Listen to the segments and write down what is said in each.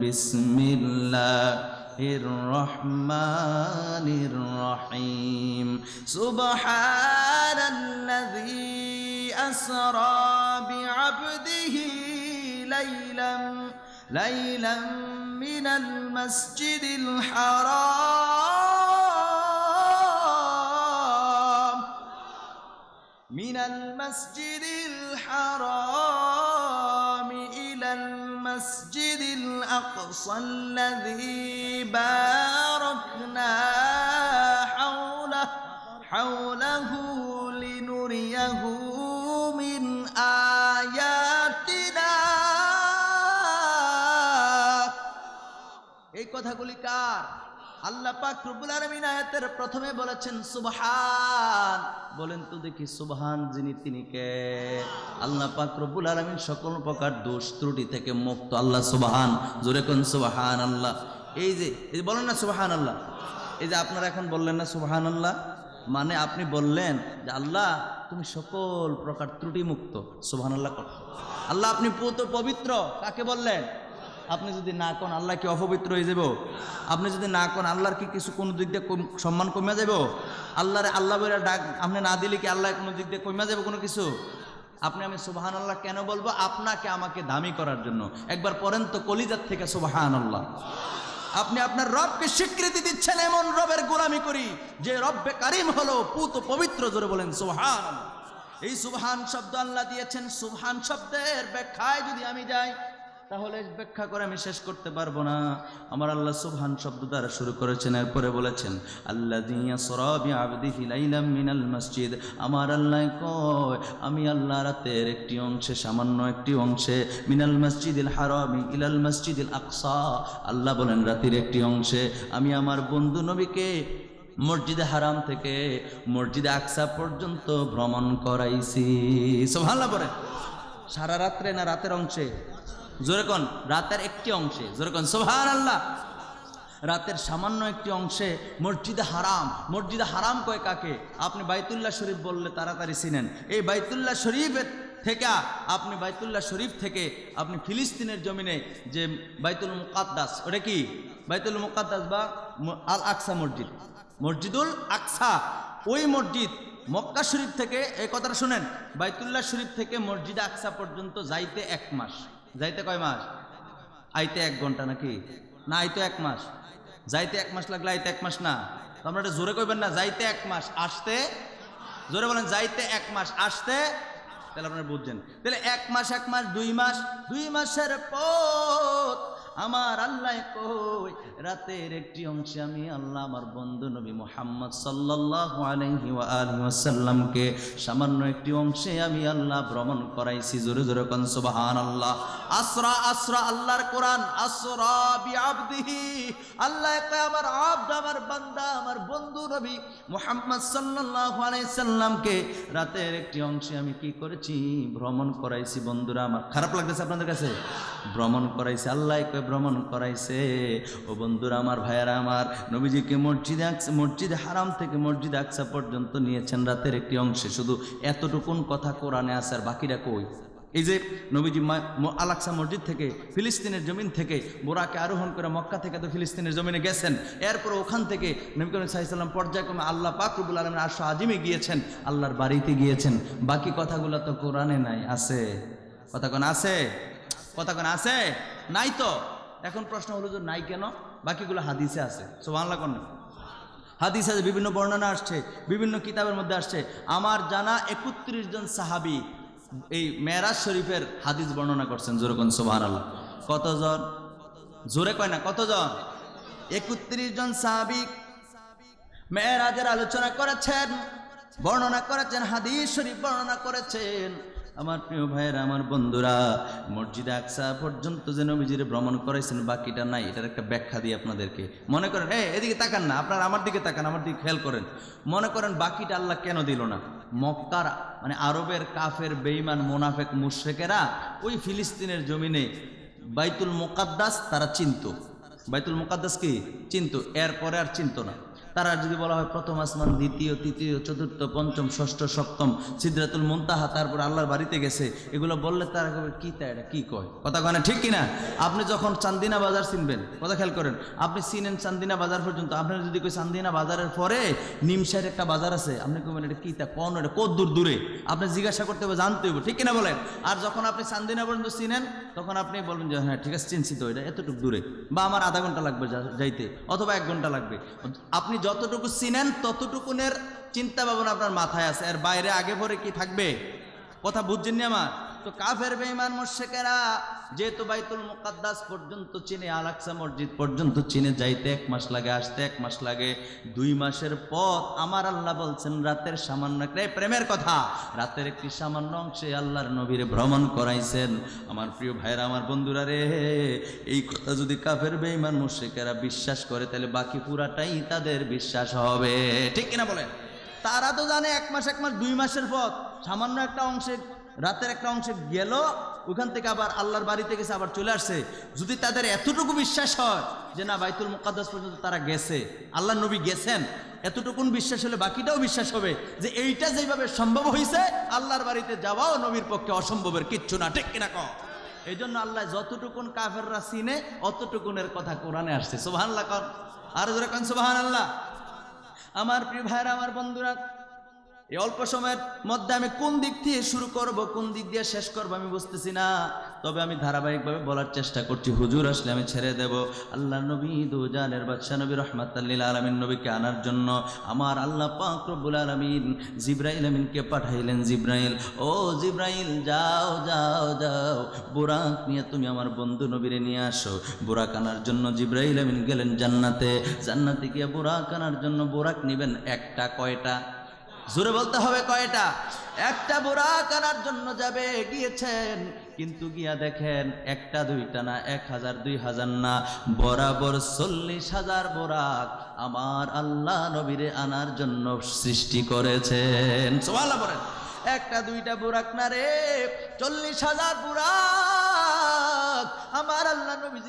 بسم الله الرحمن الرحيم. سبحان الذي أسرى بعبده ليلا ليلا من المسجد الحرام. من المسجد الحرام. الأقصى الذي باركنا حوله حوله لنريه من آياتنا এই কথাগুলি কার আল্লাহ পাক রব্বুল আলামিন আয়াতের প্রথমে বলেছেন, সুবহান। বলেন তো দেখি, সুবহান যিনি, তিনি কে? আল্লাহ পাক রব্বুল আলামিন সকল প্রকার দোষ ত্রুটি থেকে মুক্ত। আল্লাহ সুবহান, জোরে কোন সুবহান আল্লাহ এই যে, এই বলেন না সুবহান আল্লাহ এই যে আপনারা এখন বললেন না সুবহান আল্লাহ মানে আপনি বললেন যে, আল্লাহ, তুমি সকল প্রকার ত্রুটি মুক্ত। সুবহান আল্লাহ আল্লাহ আপনি পুত পবিত্র, কাকে বললেন? আপনি যদি না কোন, আল্লাহ কি অপবিত্র হয়ে যাব? আপনি যদি না কোন, আল্লাহর কি কিছু কোনো দিক দিয়ে সম্মান কমে যাব? আল্লাহর আল্লাহ ডাক আপনি না দিলে কি আল্লাহ কোনো দিক দিয়ে কমে যাবে কোনো কিছু? আপনি আমি সুবাহান আল্লাহ কেন বলব? আপনাকে আমাকে দামি করার জন্য। একবার পরেন তো কলিজার থেকে সুবাহান আল্লাহ আপনি আপনার রবকে স্বীকৃতি দিচ্ছেন এমন রবের গোলামি করি, যে রব্বে কারিম হলো, পুত পবিত্র জোরে বলেন সুবহান এই সুবহান শব্দ আল্লাহ দিয়েছেন। সুবহান শব্দের ব্যাখ্যায় যদি আমি যাই তাহলে ব্যাখ্যা করে আমি শেষ করতে পারব না। আমার আল্লাহ সুবহান শব্দ দ্বারা শুরু করেছেন, এরপরে বলেছেন আল্লাহ মিনাল মসজিদ। আমার আল্লাহ কয়, আমি আল্লাহ রাতের একটি অংশে, সামান্য একটি অংশে, মিনাল মসজিদিল হারামি ইলাল মসজিদিল আকসা। আল্লাহ বলেন, রাতের একটি অংশে, আমি আমার বন্ধু নবীকে মসজিদে হারাম থেকে মসজিদে আকসা পর্যন্ত ভ্রমণ করাইছি। সোভাল্লা পরে সারা রাত্রে না রাতের অংশে? জোরে কোন? রাতের একটি অংশে। জোরে কোন? সোভান আল্লাহ রাতের সামান্য একটি অংশে মসজিদে হারাম। মসজিদে হারাম কয় কাকে? আপনি বাইতুল্লাহ শরীফ বললে তাড়াতাড়ি চিনেন। এই বাইতুল্লাহ শরীফের থেকে আপনি বাইতুল্লাহ শরীফ থেকে আপনি ফিলিস্তিনের জমিনে যে বাইতুল মুকাদ্দাস, ওটা কি? বাইতুল মুকাদ্দাস বা আল আকসা মসজিদ। মসজিদুল আকসা। ওই মসজিদ মক্কা শরীফ থেকে, এই কথাটা শুনেন, বাইতুল্লাহ শরীফ থেকে মসজিদ আকসা পর্যন্ত যাইতে এক মাস। যাইতে কয় মাস? আইতে এক ঘণ্টা নাকি? না, আইতে এক মাস। যাইতে এক মাস লাগলে আইতে এক মাস না। আপনারা এটা জোরে কইবেন না, যাইতে এক মাস, আসতে। জোরে বলেন, যাইতে এক মাস, আসতে। তাহলে আপনারা বুঝছেন। তাহলে এক মাস এক মাস, দুই মাস, দুই মাসের পথ আমার আল্লাহ কই? রাতের একটি অংশে আমি আল্লাহ আমার বন্ধু নবী মোহাম্মদ ওয়া আলিহি ওয়াসাল্লামকে সামান্য একটি অংশে আমি আল্লাহ ভ্রমণ করাইছি, জোরে জোরে কোন সুবহানাল্লাহ। আসরা আসরা, আল্লাহর কোরআন, আসরা বিআবদিহি। আল্লাহ কয়, আমার আব্দ, আমার বান্দা, আমার বন্ধু নবী মোহাম্মদ সাল্লাল্লাহু আলাইহি সাল্লামকে রাতের একটি অংশে আমি কি করেছি? ভ্রমণ করাইছি। বন্ধুরা, আমার খারাপ লাগতেছে আপনাদের কাছে? ভ্রমণ করাইছে। আল্লাহ কয় ভ্রমণ করাইছে। ও বন্ধুরা, আমার ভাইয়ারা, আমার নবীজিকে মসজিদে মসজিদে হারাম থেকে মসজিদে আকসা পর্যন্ত নিয়েছেন রাতের একটি অংশে। শুধু এতটুকুন কথা কোরআনে আর বাকিরা কই? এই যে নবীজি আলাকসা মসজিদ থেকে, ফিলিস্তিনের জমিন থেকে, বোরাকে আরোহণ করে মক্কা থেকে তো ফিলিস্তিনের জমিনে গেছেন। এরপর ওখান থেকে নবী করিম সাল্লাম পর্যায়ক্রমে আল্লাহ পাকরুবুল আলমের আশা আজিমে গিয়েছেন, আল্লাহর বাড়িতে গিয়েছেন। বাকি কথাগুলো তো কোরআনে নাই, আছে। কথা কোন আছে? কথা কোন আছে? নাই তো? এখন প্রশ্ন হলো যে নাই কেন? বাকিগুলো হাদিসে আছে। সব আল্লাহ কোন হাদিস আছে, বিভিন্ন বর্ণনা আসছে, বিভিন্ন কিতাবের মধ্যে আসছে। আমার জানা একত্রিশ জন সাহাবি এই মেরাজ শরীফের হাদিস বর্ণনা করছেন জোরকন সোবাহান আল্লাহ কতজন? জোরে কয় না, কতজন? একত্রিশ জন সাহাবি মেয়েরাজের আলোচনা করেছেন, বর্ণনা করেছেন, হাদিস শরীফ বর্ণনা করেছেন। আমার প্রিয় ভাইয়েরা, আমার বন্ধুরা, মসজিদে আকসা পর্যন্ত যে নবীজিরে ভ্রমণ করাইছেন বাকিটা নাই। এটার একটা ব্যাখ্যা দিই আপনাদেরকে। মনে করেন হ্যাঁ এদিকে তাকান না, আপনারা আমার দিকে তাকান, আমার দিকে খেয়াল করেন। মনে করেন, বাকিটা আল্লাহ কেন দিল না? মক্কার মানে আরবের কাফের বেইমান মোনাফেক, মুশ্রেকেরা ওই ফিলিস্তিনের জমিনে বাইতুল মোকাদ্দাস তারা চিনত। বাইতুল মোকাদ্দাস কি? চিন্ত। এরপরে আর চিন্ত না। তারা যদি বলা হয় প্রথম আসমান, দ্বিতীয়, তৃতীয়, চতুর্থ, পঞ্চম, ষষ্ঠ, সপ্তম সিদ্ধাতুল মুনতাহা তারপর আল্লাহর বাড়িতে গেছে, এগুলো বললে তারা কবে কি তাই এটা কি কয়? কথা কয় না, ঠিক কিনা আপনি যখন চান্দিনা বাজার চিনবেন, কথা খেয়াল করেন, আপনি চিনেন চান্দিনা বাজার পর্যন্ত, আপনার যদি কই চান্দিনা বাজারের পরে নিমসার একটা বাজার আছে, আপনি কবেন এটা কি তা কোন, এটা কত দূর দূরে? আপনি জিজ্ঞাসা করতে হবে, জানতে হবে, ঠিক কিনা বলেন? আর যখন আপনি চান্দিনা পর্যন্ত চিনেন, তখন আপনি বলবেন যে হ্যাঁ ঠিক আছে, চিনছি তো, এটা এতটুকু দূরে, বা আমার আধা ঘণ্টা লাগবে যাইতে, অথবা এক ঘণ্টা লাগবে। আপনি যতটুকু চিনেন, ততটুকুনের চিন্তা ভাবনা আপনার মাথায় আছে। আর বাইরে আগে পরে কি থাকবে? কথা বুঝছেন আমার? তো কাফের, বেঈমান, মুশরিকেরা যেহেতু বাইতুল মুকাদ্দাস পর্যন্ত চিনে আলাকসা মসজিদ পর্যন্ত চিনে, যাইতে এক মাস লাগে, আসতে এক মাস লাগে, দুই মাসের পথ আমার আল্লাহ বলছেন রাতের সামান্য একটা প্রেমের কথা, রাতের একটি সামান্য অংশে আল্লাহর নবীরে ভ্রমণ করাইছেন। আমার প্রিয় ভাইরা আমার বন্ধুরা রে, এই কথা যদি কাফের, বেঈমান, মুশরিকেরা বিশ্বাস করে, তাহলে বাকি পুরাটাই তাদের বিশ্বাস হবে। ঠিক কিনা বলেন? তারা তো জানে এক মাস এক মাস, দুই মাসের পথ, সামান্য একটা অংশে রাতের একটা অংশে গেল, ওখান থেকে আবার আল্লাহর বাড়িতে গেছে, আবার চলে আসছে। যদি তাদের এতটুকু বিশ্বাস হয় যে না, বাইতুল মুকাদ্দাস পর্যন্ত তারা গেছে, আল্লাহ নবী গেছেন, এতটুকুন বিশ্বাস হলে বাকিটাও বিশ্বাস হবে যে এইটা যেভাবে সম্ভব হয়েছে আল্লাহর বাড়িতে যাওয়াও নবীর পক্ষে অসম্ভবের কিচ্ছু না, ঠিক কিনা কম এই জন্য আল্লাহ যতটুকুন কাফেররা চিনে, অতটুকুনের কথা কোরআনে আসছে। সোভান আল্লাহ কন আর জোরে আল্লাহ আমার প্রিয় ভাইরা আমার বন্ধুরা এই অল্প সময়ের মধ্যে আমি কোন দিক থেকে শুরু করব, কোন দিক দিয়ে শেষ করব আমি বুঝতেছি না। তবে আমি ধারাবাহিকভাবে বলার চেষ্টা করছি, হুজুর আসলে আমি ছেড়ে দেব। আল্লাহ নবী, দুজানের বাদশাহ নবী রহমাতাল্লিল আলমিন নবীকে আনার জন্য আমার আল্লাহ পাক রব্বুল আলমিন জিব্রাইল আমিনকে পাঠাইলেন, জিব্রাইল, ও জিব্রাইল, যাও যাও যাও, বুরাক নিয়ে তুমি আমার বন্ধু নবীরে নিয়ে আসো। বুরাক আনার জন্য জিব্রাইল আমিন গেলেন জান্নাতে। জান্নাতে গিয়ে বুরাক আনার জন্য বুরাক নিবেন একটা, কয়টা? জোরে বলতে হবে কয়টা? একটা বোরাক আনার জন্য যাবে, গিয়েছেন, কিন্তু গিয়া দেখেন একটা দুইটা না, এক হাজার, দুই হাজার না। বরাবর চল্লিশ হাজার বোরাক আমার আল্লাহ নবীরে আনার জন্য সৃষ্টি করেছেন। সোয়ালা বলেন, একটা দুইটা বুরাক না রে, চল্লিশ হাজার আমার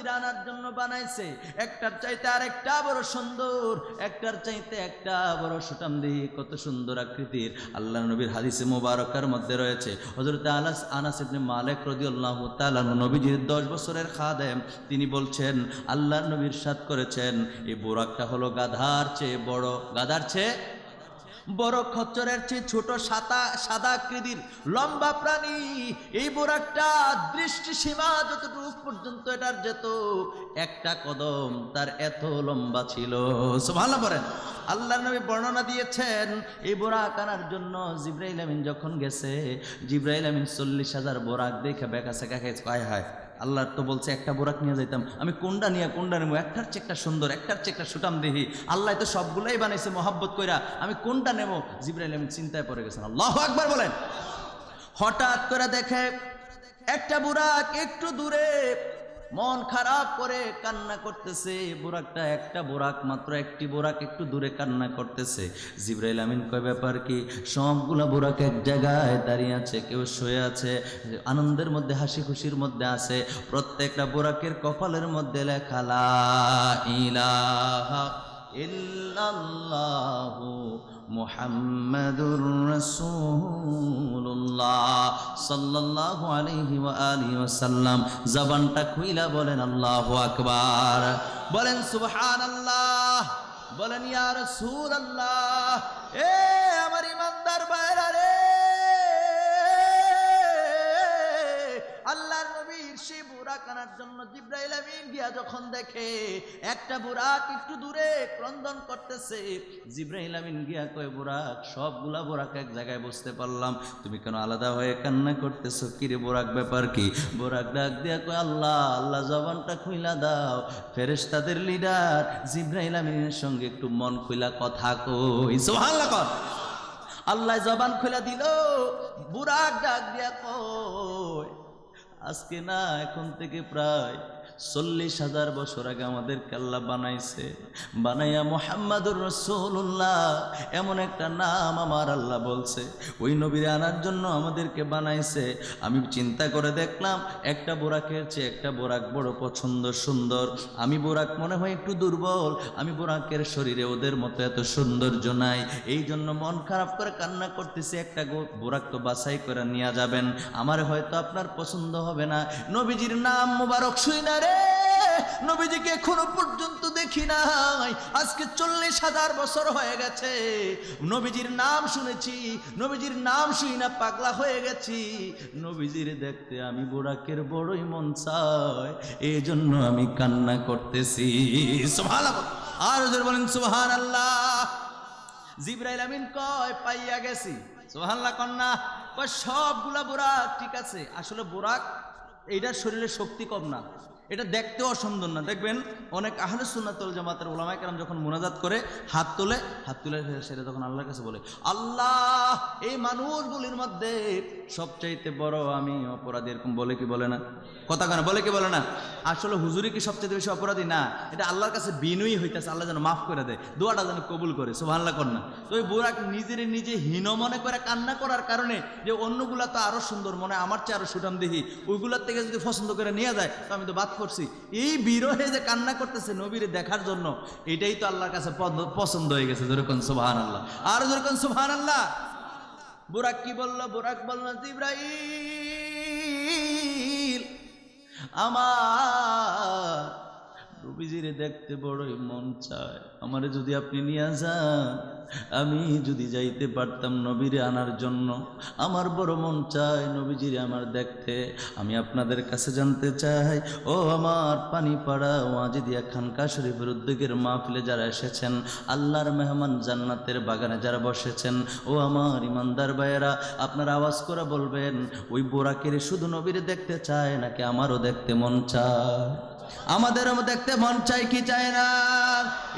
নবীজির আনার জন্য বানাইছে। একটার চাইতে আর একটা বড় সুন্দর, একটার চাইতে একটা বড় সুটাম দিহি কত সুন্দর আকৃতির। আল্লাহ নবীর হাদিসে মোবারকার মধ্যে রয়েছে। হজরত আনাস আনাস ইবনে মালিক রাদিয়াল্লাহু তাআলা নবীজির 10 বছরের খাদেম। তিনি বলছেন আল্লাহ নবীর সাথ করেছেন, এই বোরাকটা হলো গাধার চেয়ে বড়, গাধার চেয়ে বড় খচ্চরের চেয়ে ছোট সাদা সাদা আকৃতির লম্বা প্রাণী। এই বোরাকটা দৃষ্টি সীমা যতটুকু পর্যন্ত এটার যেত একটা কদম, তার এত লম্বা ছিল। ভালো বলেন। আল্লাহ নবী বর্ণনা দিয়েছেন, এই বোরাক আনার জন্য জিব্রাইল আমিন যখন গেছে, জিব্রাইল আমিন চল্লিশ হাজার বোরাক দেখে বেকা সেকা খেয়েছে কয় হয়? আল্লাহ তো বলছে, একটা বোরাক নিয়ে যাইতাম। আমি কোনটা নিয়ে কোনটা নেব একটার চেয়ে একটা সুন্দর, একটার চেয়ে একটা সুটাম দেহি। আল্লাহ তো সবগুলাই বানাইছে মহাব্বত কইরা। আমি কোনটা নেব জিব্রাইল আমি চিন্তায় পড়ে গেছেন। আল্লাহ একবার বলেন। হঠাৎ করে দেখে, একটা বুরাক একটু দূরে মন খারাপ করে কান্না করতেছে। বোরাকটা একটা বোরাক মাত্র একটি বোরাক একটু দূরে কান্না করতেছে। জিব্রাইল আমিন কয়, ব্যাপার কি? সবগুলা বোরাক এক জায়গায় দাঁড়িয়ে আছে, কেউ শুয়ে আছে, আনন্দের মধ্যে হাসি খুশির মধ্যে আছে। প্রত্যেকটা বোরাকের কপালের মধ্যে লেখা, লা ইলাহা ইল্লাল্লাহু মুহাম্মাদুর আলাইহি ওয়া আলিহি ওয়াসাল্লাম। জবানটা খুইলা বলেন, আল্লাহু আকবার। বলেন, সুবহানাল্লাহ। বলেন, ইয়া রাসূলুল্লাহ। এ আমার ইমানদার ভাইরা রে! আল্লাহর নবীর সেই বুরাক আনার জন্য জিব্রাইল আমিন গিয়া যখন দেখে, একটা বুরাক একটু দূরে ক্রন্দন করতেছে, জিব্রাইল আমিন গিয়া কয় বুরাক সবগুলা বুরাক এক জায়গায় বসতে পারলাম। তুমি কেন আলাদা হয়ে কান্না করতেছো? কিরে বুরাক ব্যাপার কি? বুরাক ডাক দিয়া কয়, আল্লাহ আল্লাহ জবানটা খুইলা দাও। ফেরেস তাদের লিডার জিব্রাইল আমিনের সঙ্গে একটু মন খুইলা কথা কই। সুবহানাল্লাহ কর। আল্লাহ জবান খুলে দিল। বুরাক ডাক দিয়া কয় আজকে না এখন থেকে প্রায় চল্লিশ হাজার বছর আগে আমাদের কাল্লা বানাইছে। বানাইয়া মোহাম্মদুর রসুল্লাহ এমন একটা নাম আমার আল্লাহ বলছে। ওই নবীরে আনার জন্য আমাদেরকে বানাইছে। আমি চিন্তা করে দেখলাম, একটা বোরাকের চেয়ে একটা বোরাক বড় পছন্দ, সুন্দর। আমি বোরাক মনে হয় একটু দুর্বল। আমি বোরাকের শরীরে ওদের মতো এত সৌন্দর্য নাই। এই জন্য মন খারাপ করে কান্না করতেছি, একটা বোরাক তো বাছাই করে নিয়ে যাবেন। আমার হয়তো আপনার পছন্দ হবে না। নবীজির নাম মুবারক শুই না রে। নবীজিকে এখনও পর্যন্ত দেখি নাই। আজকে চল্লিশ হাজার বছর হয়ে গেছে। নবীজির নাম শুনেছি, নবীজির নাম শুই না, পাগলা হয়ে গেছি। নবীজির দেখতে আমি বোরাকের বড়ই মন চায় এই জন্য আমি কান্না করতেছি। আর ওদের বলেন সুবহান আল্লাহ জিব্রাইল আমিন কয়, পাইয়া গেছি। সোহাল্লা কন্যা। কয়, সবগুলা বোরাক ঠিক আছে। আসলে বোরাক, এইটার শরীরে শক্তি কম না। এটা দেখতেও অসুন্দর না। দেখবেন অনেক আহলে সুন্নাতুল জামাতের ওলামায়ে কেরাম যখন মোনাজাত করে, হাত তোলে, হাত তুলে সেটা তখন আল্লাহর কাছে বলে, আল্লাহ, এই মানুষগুলির মধ্যে সবচাইতে বড় আমি অপরাধী এরকম বলে কি বলে না? কথা কেন? বলে কি বলে না? আসলে হুজুরি কি সবচেয়ে বেশি অপরাধী? না, এটা আল্লাহর কাছে বিনয়ী হইতেছে, আল্লাহ যেন মাফ করে দেয়। দোয়াটা যেন কবুল করে, সুবহানাল্লাহ কর না। তো ওই বুড়াক নিজের নিজে হীন মনে করে কান্না করার কারণে যে অন্যগুলা তো আরও সুন্দর মনে আমার চেয়ে আরও সুঠাম দেখি ওইগুলার থেকে যদি পছন্দ করে নিয়ে যায়, তো আমি তো বাদ করছি। এই বিরহে যে কান্না করতেছে নবীরে দেখার জন্য, এটাই তো আল্লাহর কাছে পছন্দ হয়ে গেছে যেরকম সুবহান আল্লাহ আর যেরকম সুবহান আল্লাহ বুরাক কি বলল? বুরাক বলল, জিব্রাইল, আমার নবীজিরে দেখতে বড়ই মন চায়। আমারে যদি আপনি নিয়ে যান আমি যদি যাইতে পারতাম নবীরে আনার জন্য, আমার বড় মন চায় নবীজিরে আমার দেখতে। আমি আপনাদের কাছে জানতে চাই, ও আমার পানি পাড়া ওয়াজিদিয়া খানকা শরীফের উদ্যোগের মাহফিলে যারা এসেছেন, আল্লাহর মেহমান জান্নাতের বাগানে যারা বসেছেন, ও আমার ইমানদার ভাইয়েরা, আপনারা আওয়াজ করে বলবেন, ওই বোরাকের শুধু নবীরে দেখতে চায় নাকি আমারও দেখতে মন চায়? আমাদেরও দেখতে মন চাই কি চায় না?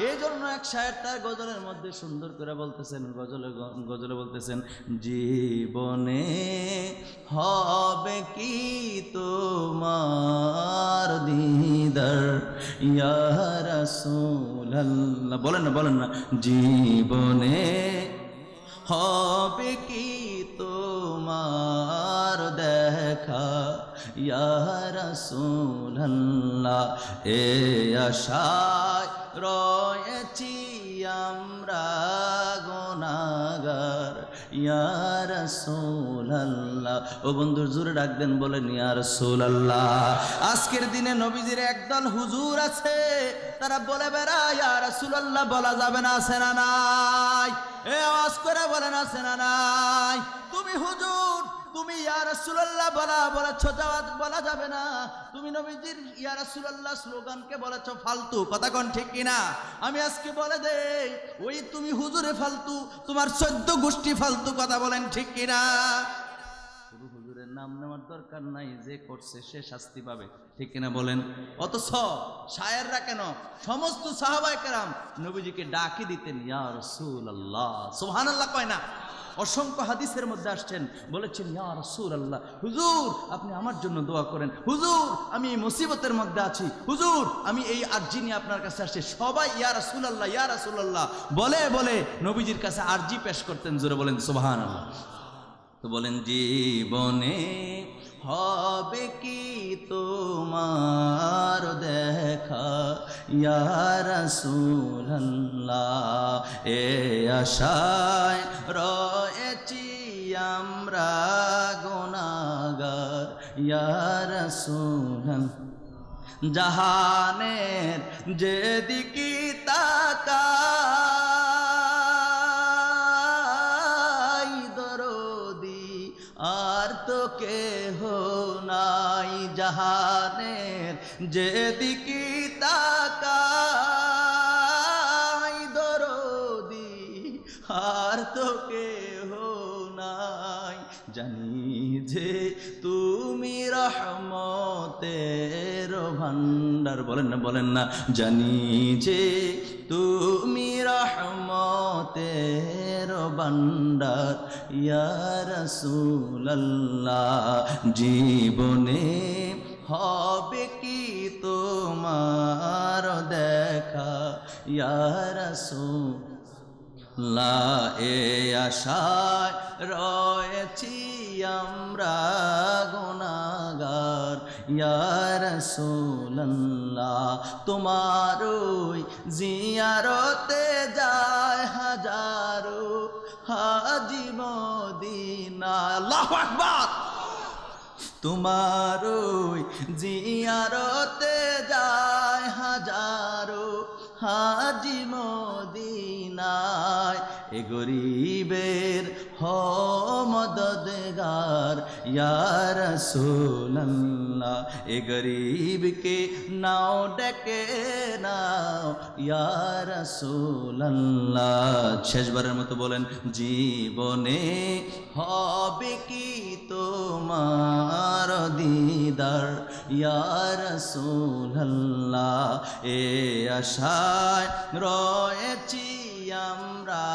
এই জন্য এক শায়ের তার গজলের মধ্যে সুন্দর করে বলতেছেন, গজলে গজলে বলতেছেন, জীবনে হবে কি তোমার দিদার? ইয়ার বলেন না বলেন না। জীবনে হবে কি তোমার দেখা ইয়ার সুল্লাহ, এ আশায় রয়েছি আমরা গোনাগার ইয়ার সোলাল্লাহ ও বন্ধুর, জোরে ডাকবেন, বলেন, ইয়ার সোলাল্লাহ আজকের দিনে নবীজির একদল হুজুর আছে, তারা বলে, বেড়া, ইয়ার সুলাল্লাহ বলা যাবে না, আছে না নাই? এ আওয়াজ করে বলেন, আছে না নাই? তুমি হুজুর তুমি ইয়ারসুল্লাহ বলা, বলেছ বলা যাবে না। তুমি নবীজির ইয়া রাসূলুল্লাহ স্লোগানকে বলেছ ফালতু। কথা কোন ঠিক কিনা আমি আজকে বলে দেই, ওই তুমি হুজুরে ফালতু, তোমার চোদ্দ গোষ্ঠী ফালতু কথা বলেন ঠিক কিনা নাম নেওয়ার দরকার নাই, যে করছে সে শাস্তি পাবে, ঠিক কিনা বলেন? অথচ শায়েররা কেন? সমস্ত সাহাবায়ে কেরাম নবীজিকে ডাকি দিতেন, ইয়া রাসূলুল্লাহ। সুবহানাল্লাহ কয় না? অসংখ্য হাদিসের মধ্যে আসছেন, বলেছেন, ইয়া রাসূল আল্লাহ হুজুর, আপনি আমার জন্য দোয়া করেন। হুজুর, আমি এই মুসিবতের মধ্যে আছি। হুজুর, আমি এই আরজি নিয়ে আপনার কাছে আসছি। সবাই, ইয়া রাসূল আল্লাহ ইয়া রাসূল আল্লাহ বলে বলে নবীজির কাছে আরজি পেশ করতেন, জোরে বলেন, সুবহানাল্লাহ। তো বলেন, জীবনে হবে কি তোমার দেখা? ইয়ার সুল্লাহ এ আশায় রয়েছি আমরা গোনাগার ইয়ার সুলন জাহানের যেদিকে দরদি আর তো কেহ নাই, জাহানের যেদিকে তাকাই। যে তুমি রহমতের ভান্ডার বলেন না বলেন না। জানি যে তুমি রহমতের ভান্ডার ইয়া রাসূলুল্লাহ, জীবনে হবে কি তোমার দেখা? ইয়ার লা এ আশায় রয়েছি আমরা গোনাগার ইয়ার সোল্লাহ তোমার ওই জিয়ারতে যায় হাজারো হাজি মদিনা। আল্লাহু তোমার ওই জিয়ারতে যায় হাজারো হাজি মদিনায়। এ গরিবের হ মদদগার ইয়ার সোল্লাহ এ গরিবকে নাও, ডেকে নাও ইয়ার সোল্লাহ শেষবারের মতো বলেন, জীবনে হবে কি তোমার দিদার? ইয়ার সোল্লাহ এ আশায় রয়েছি আমরা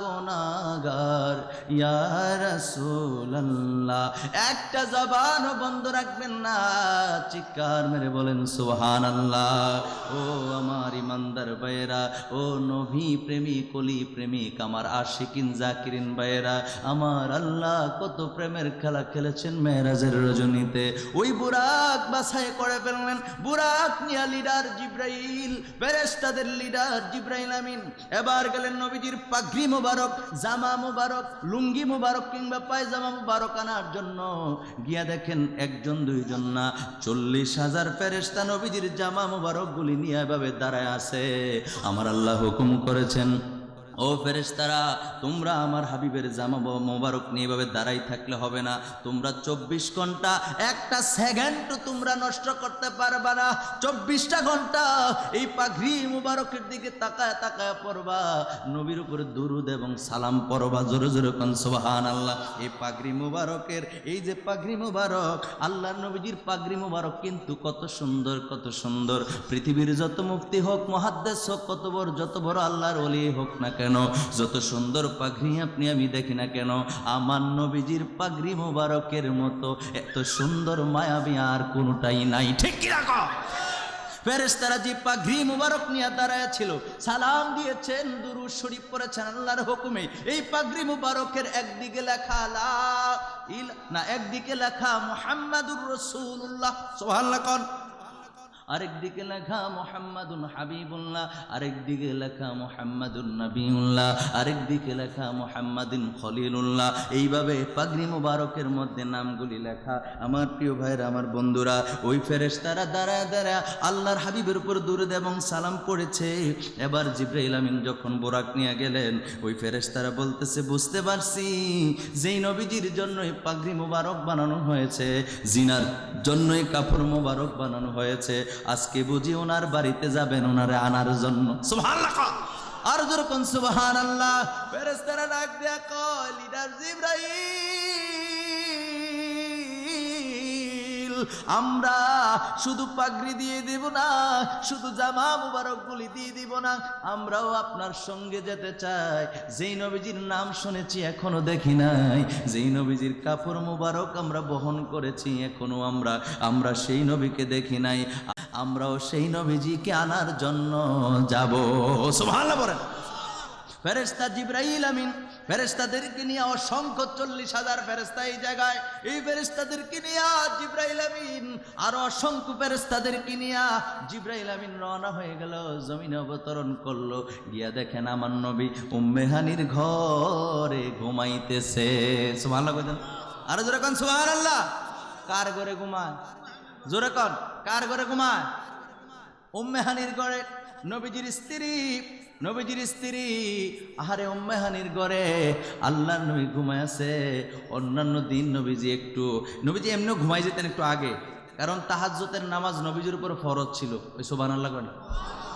গোনাগার ইয়ার সোল্লাহ একটা জবান বন্ধ রাখবেন না, চিৎকার মেরে বলেন সুহান আল্লাহ ও আমার ইমানদার বাইরা ও নভী প্রেমী, কলি প্রেমিক, আমার আশিকিন, জাকিরিন বাইরা আমার আল্লাহ কত প্রেমের খেলা খেলেছেন মেয়েরাজের রজনীতে। ওই বুরাক বাছাই করে ফেললেন, বুরাক নিয়া লিডার জিব্রাইল ফেরেশতাদের লিডার জিব্রাইল আমিন। এবার গেলেন নবীজির পাগড়ি মোবারক, জামা মুবারক লুঙ্গি মুবারক কিংবা পায়জামা মুবারক আনার জন্য গিয়া দেখেন একজন, দুইজন না। চল্লিশ হাজার ফেরেস্তা নবীজির জামা মুবারক গুলি নিয়ে এভাবে দাঁড়ায় আছে। আমার আল্লাহ হুকুম করেছেন ও ফেরেস্তারা তোমরা আমার হাবিবের জামা মোবারক নিয়ে এভাবে দাঁড়াই থাকলে হবে না। তোমরা চব্বিশ ঘণ্টা, একটা সেকেন্ড তোমরা নষ্ট করতে পারবা না। চব্বিশটা ঘণ্টা এই পাঘরি মুবারকের দিকে তাকায় তাকায় পড়বা। নবীর উপরে দুরুদ এবং সালাম পড়বা, জোরে জোরে কন সোহান আল্লাহ এই পাগড়ি মুবারকের, এই যে পাগড়ি মুবারক আল্লাহ নবীজির পাগড়ি মুবারক কিন্তু কত সুন্দর কত সুন্দর। পৃথিবীর যত মুক্তি হোক, মহাদ্দেশ হোক, কত বড়, যত বড় আল্লাহর অলি হোক না কেন যত সুন্দর পাগড়ি আপনি আমি দেখি না কেন? আমার নবীজির পাগড়ি মুবারকের মতো এত সুন্দর মায়াবী আর কোনোটাই নাই। ঠিক রাখো ফেরেস্তারা যে মুবারক নিয়ে দাঁড়ায় ছিল সালাম দিয়েছেন, দুরুদ শরীফ পড়েছেন আল্লাহর হুকুমে। এই পাগড়ি মুবারকের একদিকে লেখা লা না, একদিকে লেখা মুহাম্মাদুর রাসূলুল্লাহ। সুবহানাল্লাহ কোন আরেক দিকে লেখা মোহাম্মদুন হাবিবুল্লাহ, আরেক দিকে লেখা মোহাম্মদুন নবীউল্লাহ, আরেক দিকে লেখা মোহাম্মদিন খলিলুল্লাহ। এইভাবে পাগড়ি মুবারকের মধ্যে নামগুলি লেখা। আমার প্রিয় ভাইরা, আমার বন্ধুরা, ওই ফেরেশতারা দাঁড়া দাঁড়া আল্লাহর হাবিবের উপর দুরুদ এবং সালাম পড়েছে। এবার জিব্রাইল আমিন যখন বোরাক নিয়ে গেলেন, ওই ফেরেশতারা বলতেছে, বুঝতে পারছি, যেই নবীজির জন্যই পাগড়ি মুবারক বানানো হয়েছে, জিনার জন্যই কাপড় মুবারক বানানো হয়েছে আজকে বুঝি ওনার বাড়িতে যাবেন ওনারে আনার জন্য। আর যেরকম সুবহান আল্লাহ ডাক দেয়া জিব্রাইল! আমরা শুধু পাগড়ি দিয়ে দেব না, শুধু জামা মুবারক গুলি দিয়ে দিব না, আমরাও আপনার সঙ্গে যেতে চাই। যেই নবীজির নাম শুনেছি, এখনও দেখি নাই। যেই নবীজির কাপড় মুবারক আমরা বহন করেছি, এখনও আমরা আমরা সেই নবীকে দেখি নাই। আমরাও সেই নবীজিকে আনার জন্য যাব। সুবহানাল্লাহ বলেন। ফেরেস্তা জিব্রাইল আমিন ফেরেস্তাদেরকে নিয়ে অসংখ্য চল্লিশ হাজার ফেরেস্তা এই জায়গায়। এই ফেরেস্তাদেরকে নিয়ে জিব্রাইল আমিন, আর অসংখ্য ফেরেস্তাদেরকে নিয়ে জিব্রাইল আমিন রওনা হয়ে গেল, জমিনে অবতরণ করল। গিয়া দেখেন আমার নবী উম্মেহানির ঘরে ঘুমাইতেছে। কইতেন আরও জোরে কোন, সুবহানাল্লাহ। কার ঘরে ঘুমায়? জোরে কন, কার ঘরে ঘুমায়? উম্মেহানির ঘরে নবীজির স্ত্রী নবীজির স্ত্রী, আহারে উম্মেহানির ঘরে আল্লাহর নবী ঘুমায় আছে। অন্যান্য দিন নবীজি একটু, নবীজি এমনিও ঘুমাই যেতেন একটু আগে, কারণ তাহাজ্জতের নামাজ নবীজির উপর ফরজ ছিল। ওই সোবান আল্লাহ কন।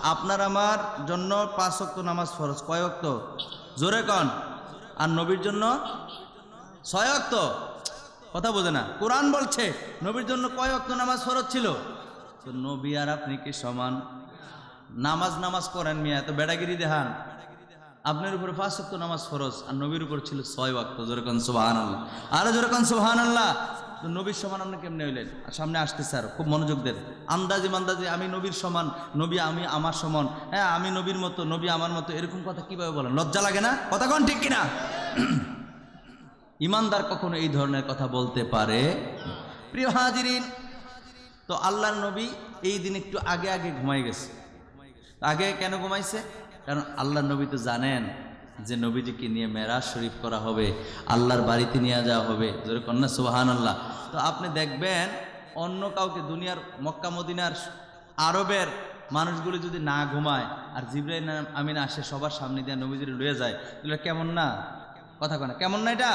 আপনার আমার জন্য পাঁচ অক্ত নামাজ ফরজ। কয় অক্ত জোরে কন। আর নবীর জন্য? ছয় অক্ত কথা বোঝে না। কোরআন বলছে, নবীর জন্য কয় অক্ত নামাজ ফরজ ছিল? তো নবী আর আপনি কি সমান? নামাজ নামাজ করেন মিয়া, এত বেড়াগিরি দেখান। আপনার উপরে পাঁচ অক্ত নামাজ ফরজ, আর নবীর উপর ছিল ছয় ওয়াক্ত। যেরকম সোহান আল্লাহ আরও যেরকম সোহান আল্লাহ তো নবীর সমান আপনি কেমনে হইলেন? সামনে আসতে স্যার, খুব মনোযোগ দেন। আন্দাজে মান্দাজে, আমি নবীর সমান, নবী আমি আমার সমান হ্যাঁ আমি নবীর মতো, নবী আমার মতো, এরকম কথা কীভাবে বলেন? লজ্জা লাগে না? কথা কোন ঠিক কিনা? ইমানদার কখনো এই ধরনের কথা বলতে পারে? প্রিয় হাজিরিন, তো আল্লাহর নবী এই দিন একটু আগে আগে ঘুমাই গেছে। আগে কেন ঘুমাইছে? কারণ আল্লাহর নবী তো জানেন যে নবীজিকে নিয়ে মেরাজ শরীফ করা হবে, আল্লাহর বাড়িতে নিয়ে যাওয়া হবে। জোরে কন্যা সুবাহান আল্লাহ তো আপনি দেখবেন অন্য কাউকে দুনিয়ার মক্কা, মদিনার আরবের মানুষগুলি যদি না ঘুমায় আর জিব্রাইল আমিন আসে, সবার সামনে দিয়ে নবীজির লয়ে যায় তাহলে কেমন না? কথা কয় না। কেমন না এটা?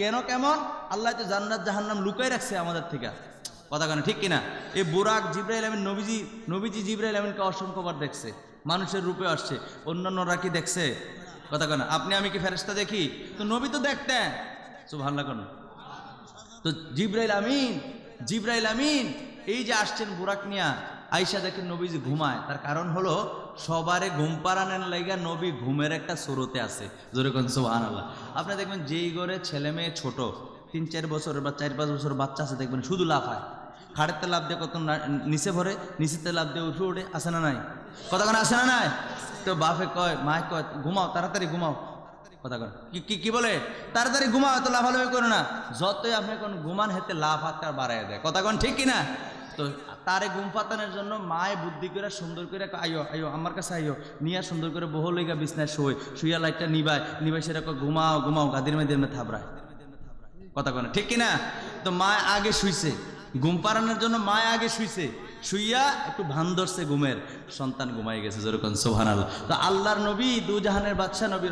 কেন কেমন? আল্লাহ তো জান্নাত জাহান্নাম লুকাই রাখছে আমাদের থেকে। কথা কেন, ঠিক কিনা? এই বুরাক জিব্রাইল আমিন নবীজি নবীজি জিব্রাইল আমিনকে অসংখ্যবার দেখছে, মানুষের রূপে আসছে, অন্যান্যরা কি দেখছে? কথা কেন, আপনি আমি কি ফেরেস্তা দেখি? তো নবী তো দেখতেন। সুবহানাল্লাহ কোন। তো জিব্রাইল আমিন জিব্রাইল আমিন, এই যে আসছেন বুরাক নিয়া আইসা দেখেন নবীজি ঘুমায়। তার কারণ হলো, সবারে ঘুম পাড়ানোর লাইগা নবী ঘুমের একটা স্রোতে আছে। জোরে কোন সুবহান আল্লাহ আপনি দেখবেন যেই ঘরে ছেলে মেয়ে ছোট, তিন চার বছর বা চার পাঁচ বছর বাচ্চা আছে, দেখবেন শুধু লাফায়। খাড়েতে লাভ দিয়ে কত নিচে ভরে নিচেতে লাভ দিয়ে উঠে উঠে আসে না নাই? কতক্ষণ আসে না নাই? তো বাপে কয় মায় কয় ঘুমাও তাড়াতাড়ি ঘুমাও। কথা কর কি কি বলে? তাড়াতাড়ি ঘুমাও এত লাফালাফি করো না। যতই আপনি কোন ঘুমান হেতে লাভ হাতটা বাড়ায় দেয়। কথা কন ঠিক কিনা? তো তারে ঘুম পাতানোর জন্য মায়ে বুদ্ধি করে সুন্দর করে আইও আইও আমার কাছে আইও নিয়ে সুন্দর করে বহু লেগা বিছনায় শোয় শুইয়া লাইটটা নিবায় নিবাই সেটা কয়, ঘুমাও ঘুমাও গাদির মেয়েদের মেয়ে থাবড়ায় কথা কন ঠিক কিনা? তো মা আগে শুইছে। ঘুম পাড়ানোর জন্য মায় আগে শুইছে। শুইয়া একটু ভান ধরছে ঘুমের। সন্তান ঘুমাই গেছে যেরকম সোহান আল্লাহ তো আল্লাহর নবী দুজাহানের বাচ্চা নবী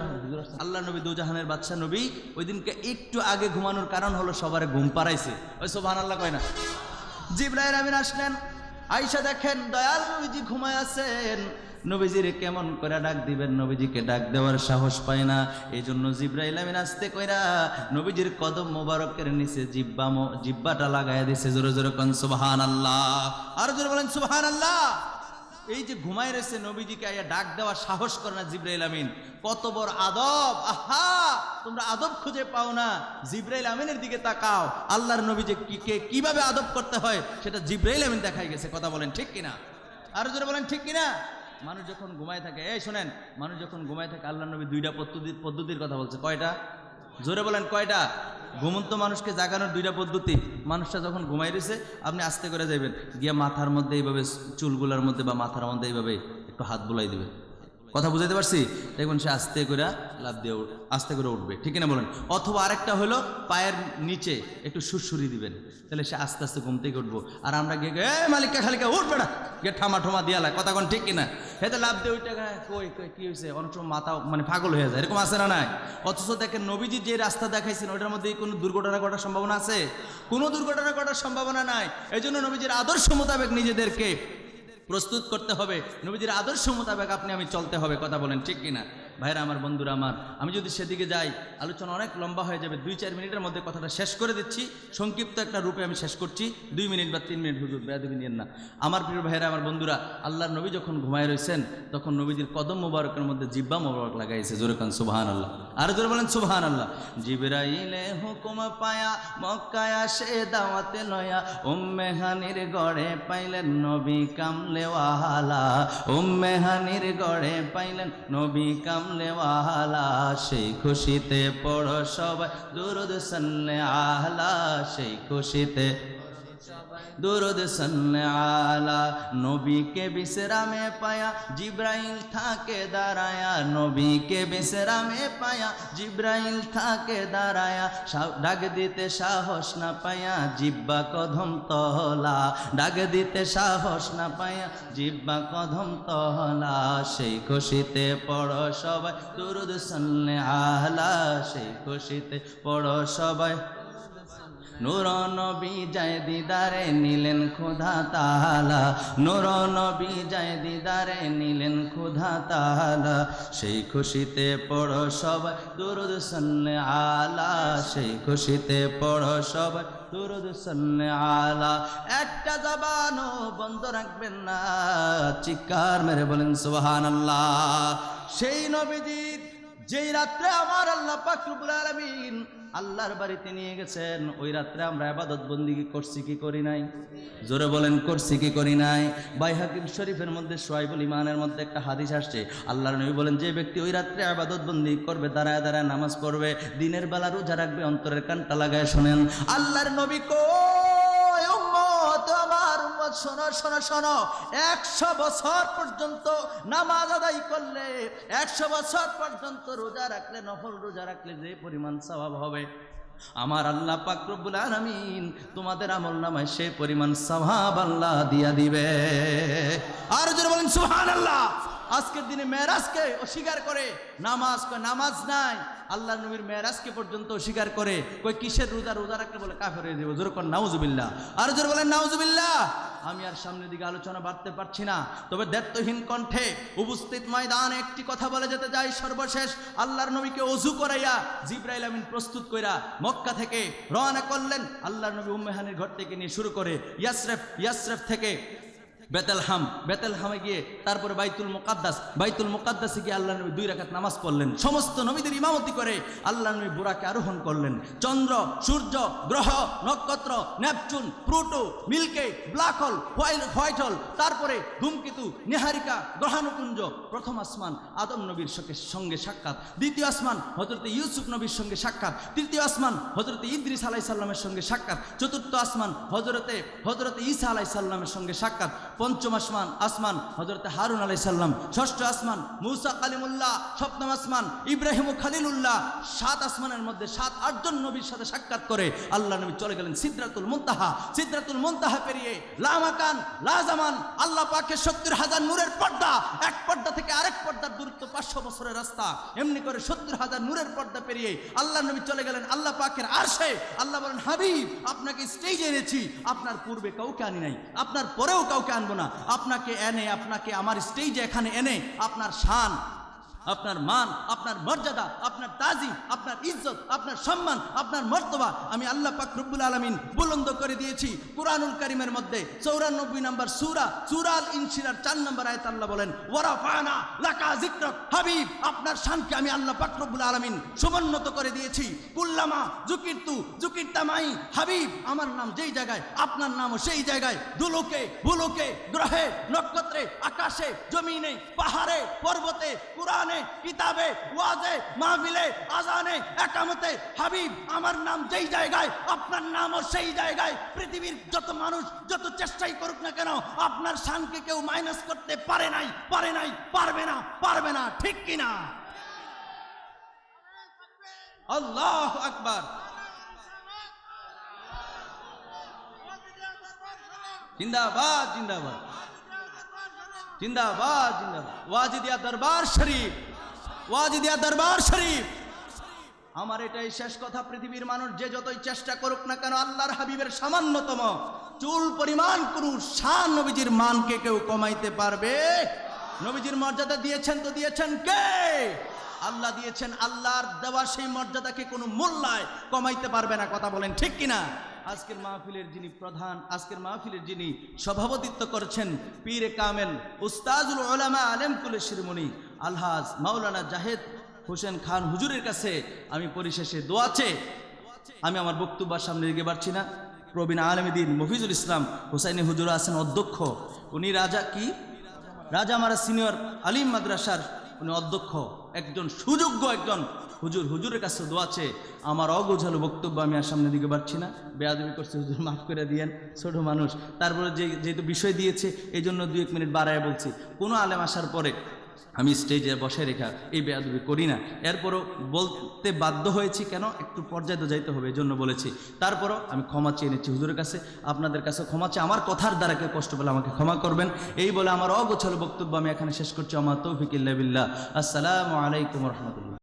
আল্লাহ নবী দুজাহানের বাচ্চা নবী ওই দিনকে একটু আগে ঘুমানোর কারণ হলো সবার ঘুম পাড়াইছে। ওই সোহান আল্লাহ কয় না। জিব্রাহিম আমিন আসলেন। আইসা দেখেন, দয়াল নবীজি ঘুমায় আছেন। নবীজিরে কেমন করে ডাক দিবেন? নবীজিকে ডাক দেওয়ার সাহস পায় না। এই জন্য জিব্রাইল আমিন আসতে কইরা নবীজির কদম মোবারকের নিচে জিব্বা জিব্বাটা লাগাইয়া দিছে। জোরে জোরে কন সুবহান আল্লাহ আর জোরে বলেন সুবহান আল্লাহ এই যে ঘুমাই রয়েছে, নবীজিকে আইয়া ডাক দেওয়ার সাহস করে না জিব্রাইল আমিন। কত বড় আদব! আহা! তোমরা আদব খুঁজে পাও না। জিব্রাইল আমিনের দিকে তাকাও। আল্লাহর নবী যে কি- কে কীভাবে আদব করতে হয়, সেটা জিব্রাইল আমিন দেখাই গেছে। কথা বলেন ঠিক কিনা? আরও জোরে বলেন, ঠিক কিনা? মানুষ যখন ঘুমায় থাকে, এই শোনেন, মানুষ যখন ঘুমায় থাকে আল্লাহ নবী দুইটা পদ্ধতি পদ্ধতির কথা বলছে। কয়টা? জোরে বলেন, কয়টা? ঘুমন্ত মানুষকে জাগানোর দুইটা পদ্ধতি। মানুষটা যখন ঘুমাই রয়েছে আপনি আস্তে করে যাবেন গিয়ে মাথার মধ্যে এইভাবে চুলগুলার মধ্যে বা মাথার মধ্যে এইভাবে একটু হাত বুলাই দিবে কথা বুঝাইতে পারছি? দেখবেন সে আস্তে করে লাভ দিয়ে আস্তে করে উঠবে। ঠিক না বলেন? অথবা আরেকটা হলো পায়ের নিচে একটু সুরসুরি দিবেন। তাহলে সে আস্তে আস্তে ঘুম থেকে উঠবো। আর আমরা গিয়ে এ মালিকা খালিকা উঠবে না গিয়ে ঠামা ঠোমা দিয়া লাগে কথা কোন ঠিক কিনা? হেতে লাভ দিয়ে ওইটা কই কই, কি হয়েছে অনেক সময় মাথা মানে পাগল হয়ে যায়। এরকম আছে না নাই? অথচ দেখেন নবীজি যে রাস্তা দেখাইছেন, ওইটার মধ্যে কোনো দুর্ঘটনা ঘটার সম্ভাবনা আছে? কোনো দুর্ঘটনা ঘটার সম্ভাবনা নাই। এই জন্য নবীজির আদর্শ মোতাবেক নিজেদেরকে প্রস্তুত করতে হবে। নবীজির আদর্শ মোতাবেক আপনি আমি চলতে হবে কথা বলেন ঠিক কিনা? ভাইরা, আমার বন্ধুরা, আমার। আমি যদি সেদিকে যাই, আলোচনা অনেক লম্বা হয়ে যাবে। দুই চার মিনিটের মধ্যে কথাটা শেষ করে দিচ্ছি। সংক্ষিপ্ত একটা রূপে আমি শেষ করছি। দুই মিনিট বা তিন মিনিট হুজুর বেয়াদবি নিয়েন না। আমার প্রিয় ভাইরা, আমার বন্ধুরা, আল্লাহর নবী যখন ঘুমায় রয়েছেন তখন নবীজির কদম মোবারকের মধ্যে জিব্বা মোবারক লাগাইছে। জোরে খান সুবহান আল্লাহ আর জোরে বলেন সুবহান আল্লাহ জিবরাইলে হুকুম পায়া, মক্কায় আসে দাওয়াতে নয়া উম্মে হানির গড়ে পাইলেন নবী কামলেওয়ালা উম্মে হানির গড়ে পাইলেন নবী কামলেওয়ালা সেই খুশিতে পড়ো সবাই। দুরুদ সামনে আহলা সেই খুশিতে দুরুদ সাল্লে আলা নবীকে বিশ্রামে পায়া, জিব্রাইল থাকে দাঁড়ায়া, নবীকে বিশ্রামে পায়া, জিব্রাইল থাকে দাঁড়ায়া ডাক দিতে সাহস না পায়া, জিব্বা কদম তহলা, ডাক দিতে সাহস না পায়া, জিব্বা কদম তহলা, সেই খুশিতে পড়ো সবাই, দুরুদ সাল্লে আলা, সেই খুশিতে পড়ো সবাই। নূর নবী জয় দিদারে নিলেন ক্ষুধা তাহালা। নূর নবী জয় দিদারে নিলেন ক্ষুধা তাহালা। সেই খুশিতে পড়ো সবাই, দুরুদ আলা। সেই খুশিতে পড়ো সবাই, দুরুদ সন্নে আলা। একটা জবানও বন্ধ রাখবেন না, চিৎকার মেরে বলেন সুবহান আল্লাহ সেই নবীজির যেই রাত্রে আমার আল্লাহ পাক রব্বুল আলামিন আল্লাহর বাড়িতে নিয়ে গেছেন, ওই রাত্রে আমরা আবাদত বন্দিগি করছি, কি করি নাই? জোরে বলেন, করছি কি করি নাই? বাইহাকিম শরীফের মধ্যে, সোয়াইবুল ইমানের মধ্যে একটা হাদিস আসছে। আল্লাহর নবী বলেন, যে ব্যক্তি ওই রাত্রে আবাদত বন্দি করবে, দাঁড়ায় দাঁড়ায় নামাজ পড়বে, দিনের বেলা রোজা রাখবে, অন্তরের কানটা লাগায় শোনেন। আল্লাহর নবী উম্মত শোনো শোনো শোনো। একশো বছর পর্যন্ত নামাজ আদায় করলে, একশো বছর পর্যন্ত রোজা রাখলে, নফল রোজা রাখলে যে পরিমাণ স্বভাব হবে। আমার আল্লাহ পাকরবুল আলমিন তোমাদের আমল নামায় সে পরিমাণ স্বভাব আল্লাহ দিয়া দিবে। আর যদি বলেন, সুবহানাল্লাহ। আজকের দিনে মেয়েরাজকে অস্বীকার করে। নামাজ কয়, নামাজ নাই। আল্লাহ নবীর মেয়েরাজকে পর্যন্ত অস্বীকার করে। কই কিসের রোজা? রোজা রাখলে বলে কাফের হয়ে দেবো জোর কর নাউজুবিল্লাহ। আর জোর বলেন, নাউজুবিল্লাহ। আমি আর সামনের দিকে আলোচনা বাড়তে পারছি না। তবে দায়িত্বহীন কণ্ঠে উপস্থিত ময়দানে একটি কথা বলে যেতে যাই সর্বশেষ। আল্লাহর নবীকে অজু করাইয়া জিব্রাইল আমিন প্রস্তুত কইরা মক্কা থেকে রওনা করলেন। আল্লাহর নবী উম্মেহানির ঘর থেকে নিয়ে শুরু করে ইয়াসরেফ ইয়াসরেফ থেকে বেতেলহাম বেতেলহামে গিয়ে তারপরে বাইতুল মুকাদ্দাস, বাইতুল মুকাদ্দাসে গিয়ে আল্লাহ নবী দুই রাকাত নামাজ পড়লেন। সমস্ত নবীদের ইমামতি করে আল্লাহ নবী বুড়াকে আরোহণ করলেন। চন্দ্র, সূর্য, গ্রহ, নক্ষত্র, নেপচুন, প্লুটো, মিল্কে, ব্ল্যাক হল হোয়াইট হল, তারপরে ধূমকেতু, নেহারিকা গ্রহাণুপুঞ্জ প্রথম আসমান, আদম নবীর সঙ্গে সাক্ষাৎ। দ্বিতীয় আসমান হজরতে ইউসুফ নবীর সঙ্গে সাক্ষাৎ। তৃতীয় আসমান হজরতে ইদ্রিস আলাই সাল্লামের সঙ্গে সাক্ষাৎ। চতুর্থ আসমান হজরতে হজরতে ঈসা আলাই সাল্লামের সঙ্গে সাক্ষাৎ। পঞ্চম আসমান আসমান হজরতে হারুন আলাই সাল্লাম ষষ্ঠ আসমান, মুসা কালিমুল্লাহ। সপ্তম আসমান, ইব্রাহিম খালিলুল্লাহ। সাত আসমানের মধ্যে সাত, আটজন নবীর সাথে সাক্ষাৎ করে আল্লাহ নবী চলে গেলেন সিদ্রাতুল মুনতাহা। সিদ্রাতুল মুনতাহা পেরিয়ে লামাকান লাজামান আল্লাহ পাকের সত্তর হাজার নূরের পর্দা। এক পর্দা থেকে আরেক পর্দার দূরত্ব পাঁচশো বছরের রাস্তা। এমনি করে সত্তর হাজার নূরের পর্দা পেরিয়ে আল্লাহ নবী চলে গেলেন আল্লাহ পাকের আরশে। আল্লাহ বলেন, হাবিব, আপনাকে স্টেজে এনেছি। আপনার পূর্বে কাউকে আনি নাই। আপনার পরেও কাউকে আনব না। আপনাকে এনে আপনাকে আমার স্টেজে এখানে এনে আপনার শান আপনার মান, আপনার মর্যাদা, আপনার তাজিম, আপনার ইজ্জত, আপনার সম্মান, আপনার মর্তবা আমি আল্লাহ পাক রব্বুল আলমিন বুলন্দ করে দিয়েছি কুরআনুল কারিমের মধ্যে চৌরানব্বই নম্বর সুরা, সুরাল ইনসিরার চার নম্বর আয়ত আল্লাহ বলেন হাবিব। আপনার শানকে আমি আল্লাহ পাক রব্বুল আলমিন সমুন্নত করে দিয়েছি। কুল্লামা জুকিরতু জুকিরতামাই হাবিব, আমার নাম যেই জায়গায়, আপনার নামও সেই জায়গায়। দুলোকে, ভুলোকে, গ্রহে, নক্ষত্রে, আকাশে, জমিনে, পাহাড়ে, পর্বতে, কোরআনে কিতাবে, ওয়াজে, মাহফিলে, আজানে, একামতে হাবিব, আমার নাম যেই জায়গায়, আপনার নামও সেই জায়গায়। পৃথিবীর যত মানুষ, যত চেষ্টাই করুক না কেন, আপনার শানকে কেউ মাইনাস করতে পারে নাই পারে নাই, পারবে না পারবে না, ঠিক কিনা? আল্লাহ আকবার। জিন্দাবাদ জিন্দাবাদ। জিন্দাবাদ জিন্দাবাদ। ওয়াজিদিয়া দরবার শরীফ। ওয়াজিদিয়া দরবার শরীফ। আমার এটাই শেষ কথা, পৃথিবীর মানুষ যে যতই চেষ্টা করুক না কেন, আল্লাহর হাবিবের সামান্যতম চুল পরিমাণ কোন শান নবীজির মানকে কেউ কমাইতে পারবে। নবীজির মর্যাদা দিয়েছেন তো দিয়েছেন কে? আল্লাহ দিয়েছেন আল্লাহর দেওয়া সেই মর্যাদাকে কোনো মূল্যায় কমাইতে পারবে না, কথা বলেন ঠিক কিনা? আজকের মাহফিলের যিনি প্রধান, আজকের মাহফিলের যিনি সভাপতিত্ব করছেন পীরে কামেল উস্তাজুল ওলামা আলেম কুলের শিরমণি আলহাজ মাওলানা জাহেদ হোসেন খান হুজুরের কাছে আমি পরিশেষে দোয়াছে আমি আমার বক্তব্য সামনে দিকে পারছি না। প্রবীণ আলমদিন মফিজুল ইসলাম হুসাইনি হুজুর আছেন অধ্যক্ষ। উনি রাজা কি? রাজা মারা সিনিয়র আলিম মাদ্রাসার উনি অধ্যক্ষ। একজন সুযোগ্য একজন হুজুর। হুজুরের কাছে দোয়াছে আমার অগোছালো বক্তব্য আমি আর সামনে দিকে পারছি না। বেয়াদবি করছে হুজুর, মাফ করে দিয়েন, ছোট মানুষ। তারপরে যে যেহেতু বিষয় দিয়েছে এই জন্য দুই এক মিনিট বাড়ায় বলছি। কোনো আলেম আসার পরে আমি স্টেজে বসে রেখা, এই বেয়াদবি করি না। এরপরও বলতে বাধ্য হয়েছি কেন? একটু পর্যায়ে তো যাইতে হবে এই জন্য বলেছি। তারপরও আমি ক্ষমা চেয়ে নিচ্ছি হুজুরের কাছে। আপনাদের কাছে ক্ষমা চেয়ে আমার কথার দ্বারা কেউ কষ্ট পেলে আমাকে ক্ষমা করবেন। এই বলে আমার অগোছাল বক্তব্য আমি এখানে শেষ করছি। আমার তৌফিক আসসালামু আলাইকুম রহমতুল্লাহ।